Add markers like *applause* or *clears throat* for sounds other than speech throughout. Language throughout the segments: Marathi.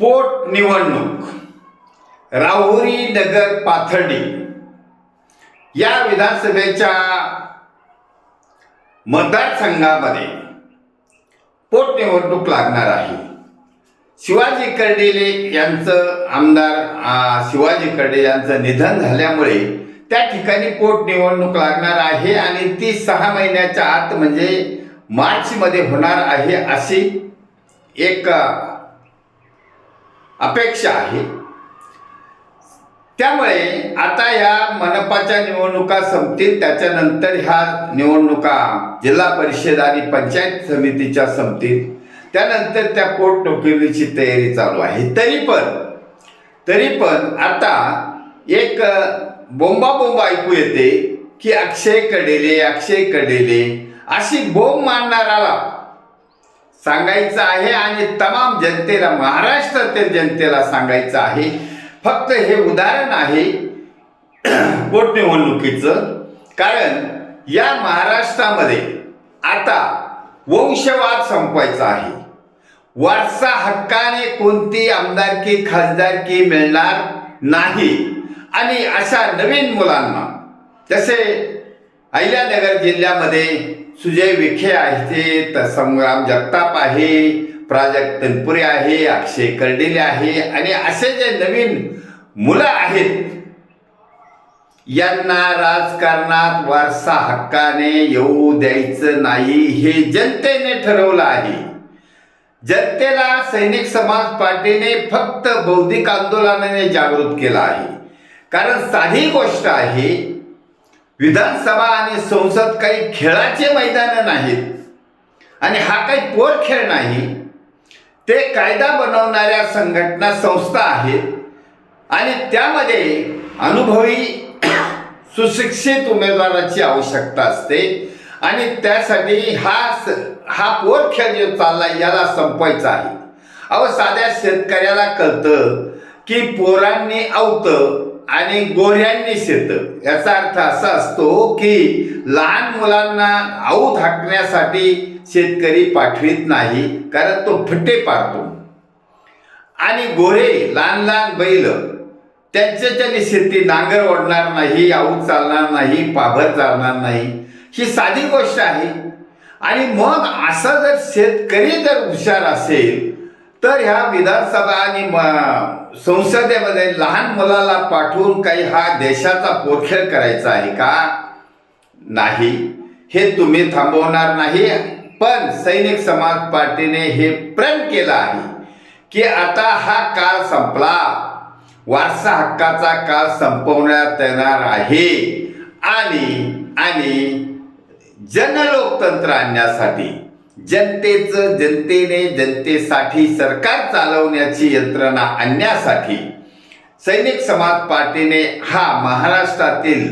पोटनिवडणूक राहुरी नगर पाथर्डी या विधानसभेच्या मतदारसंघामध्ये पोटनिवडणूक लागणार आहे. शिवाजी कर्डिले यांचं आमदार शिवाजी कर्डे यांचं निधन झाल्यामुळे त्या ठिकाणी पोटनिवडणूक लागणार आहे आणि ती सहा महिन्याच्या आत म्हणजे मार्चमध्ये होणार आहे अशी एक अपेक्षा आहे. त्यामुळे आता या मनपाच्या निवडणुका संपतील त्याच्यानंतर ह्या निवडणुका जिल्हा परिषद आणि पंचायत समितीच्या संपतील. त्यानंतर त्या पोटनिवडणुकीची तयारी चालू आहे. तरी पण तरी पण आता एक बोंबा बोंबा ऐकू येते की अक्षय कडेले अक्षय कडेले अशी बोंब मारणाराला सांगायचं आहे आणि तमाम जनतेला महाराष्ट्रातील जनतेला सांगायचं आहे. फक्त हे उदाहरण आहे *clears throat* पोटनिवडणुकीचं कारण या महाराष्ट्रामध्ये आता वंशवाद संपवायचा आहे. वारसा हक्काने कोणती आमदारकी खासदारकी मिळणार नाही. आणि अशा नवीन मुलांना जसे अहिल्यानगर जिल्ह्यामध्ये सुजय विखे आहे तर संग्राम जगताप आहे प्राजक्त तनपुरे आहे अक्षय कर्डिले आहे आणि असे जे नवीन मुलं आहेत यांना राजकारणात वारसा हक्काने येऊ द्यायचं नाही हे जनतेने ठरवलं आहे. जनतेला सैनिक समाज पार्टीने फक्त बौद्धिक आंदोलनाने जागृत केलं आहे. कारण साधी गोष्ट आहे विधानसभा आणि संसद काही खेळाचे मैदान नाहीत. आणि हा काही पोर खेळ नाही. ते कायदा बनवणाऱ्या संघटना संस्था आहेत. आणि त्यामध्ये अनुभवी *clears throat* सुशिक्षित उमेदवाराची आवश्यकता असते. आणि त्यासाठी हा स- हा पोर खेळ जो चालला याला संपवायचा आहे. अहो साध्या शेतकऱ्याला कळतं की पोरांनी आवतं आणि गोऱ्यांनी शेत. याचा अर्थ असा असतो की लहान मुलांना आऊ हाकण्यासाठी शेतकरी पाठवित नाही कारण तो फट्टे पाडतो. आणि गोरे लहान लहान बैल त्यांच्या त्यांनी शेती नांगर ओढणार नाही आऊत चालणार नाही पाभर चालणार नाही ही साधी गोष्ट आहे. आणि मग असं जर शेतकरी जर हुशार असेल तर ह्या विधानसभा आणि म- संसदेमध्ये लहान मुलाला पाठवून काही हा देशाचा पोरखेळ करायचा आहे का? नाही. हे तुम्ही थांबवणार नाही. पण सैनिक समाज पार्टीने हे प्रण केलं आहे की आता हा काळ संपला. वारसा हक्काचा काळ संपवण्यात येणार आहे. आणि आणि जनलोकतंत्र आणण्यासाठी जनतेचं जनतेने जनतेसाठी सरकार चालवण्याची यंत्रणा आणण्यासाठी सैनिक समाज पार्टीने हा महाराष्ट्रातील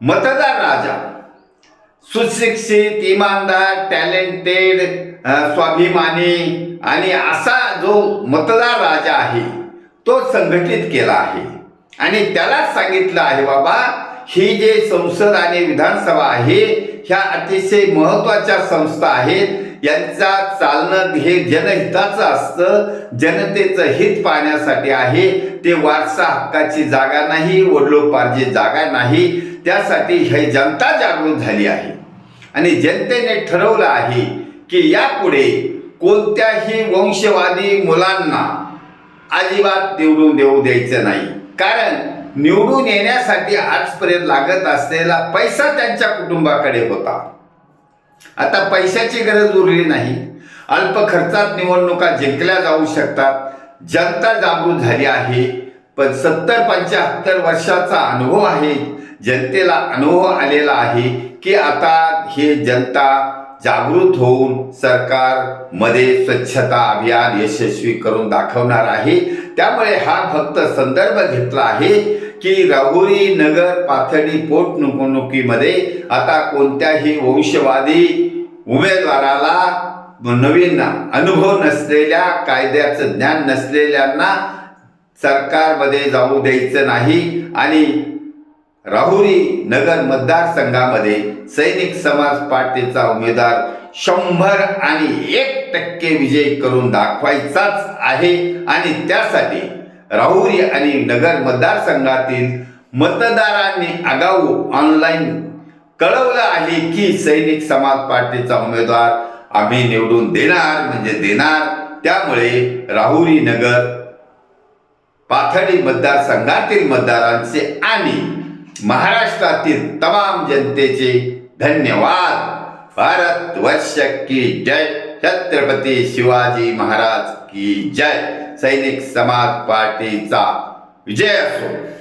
मतदार राजा सुशिक्षित इमानदार टॅलेंटेड स्वाभिमानी आणि असा जो मतदार राजा आहे तो संघटित केला आहे. आणि त्याला सांगितलं आहे बाबा ही जे संसद आणि विधानसभा आहे ह्या अतिशय महत्त्वाच्या संस्था आहेत. यांचा चालणं हे जनहिताचं असतं. जनतेचं हित पाहण्यासाठी आहे. ते वारसा हक्काची जागा नाही वडलोपार्जी जागा नाही. त्यासाठी हे जनता जागृत झाली आहे. आणि जनतेने ठरवलं आहे की यापुढे कोणत्याही वंशवादी मुलांना अजिबात निवडून देऊ द्यायचं नाही. कारण निवडून येण्यासाठी आजपर्यंत लागत असलेला पैसा त्यांच्या कुटुंबाकडे होता. आता पैशाची गरज उरली नाही. अल्प खर्चात निवडणुका जिंकल्या जाऊ शकतात. जनता जागृत झाली आहे. पण सत्तर पंच्याहत्तर वर्षाचा अनुभव आहे. जनतेला अनुभव आलेला आहे की आता हे जनता जागृत होऊन सरकारमध्ये स्वच्छता अभियान यशस्वी करून दाखवणार आहे. त्यामुळे हा फक्त संदर्भ घेतला आहे की राहुरी नगर पाथडी पोटनिवडणुकीमध्ये आता कोणत्याही वंशवादी उमेदवाराला नवीन अनुभव नसलेल्या कायद्याचं ज्ञान नसलेल्यांना सरकारमध्ये जाऊ द्यायचं नाही आणि राहुरी नगर मतदारसंघामध्ये सैनिक समाज पार्टीचा उमेदवार शंभर आणि एक टक्के विजय करून दाखवायचाच आहे. आणि त्यासाठी राहुरी आणि नगर मतदारसंघातील मतदारांनी आगाऊ ऑनलाईन कळवलं आहे की सैनिक समाज पार्टीचा उमेदवार आम्ही निवडून देणार म्हणजे देणार. त्यामुळे राहुरी नगर पाथडी मतदारसंघातील मतदारांचे आणि महाराष्ट्रातील तमाम जनतेचे धन्यवाद. भारत वर्ष की जय. छत्रपती शिवाजी महाराज की जय. सैनिक समाज पार्टीचा विजय असो.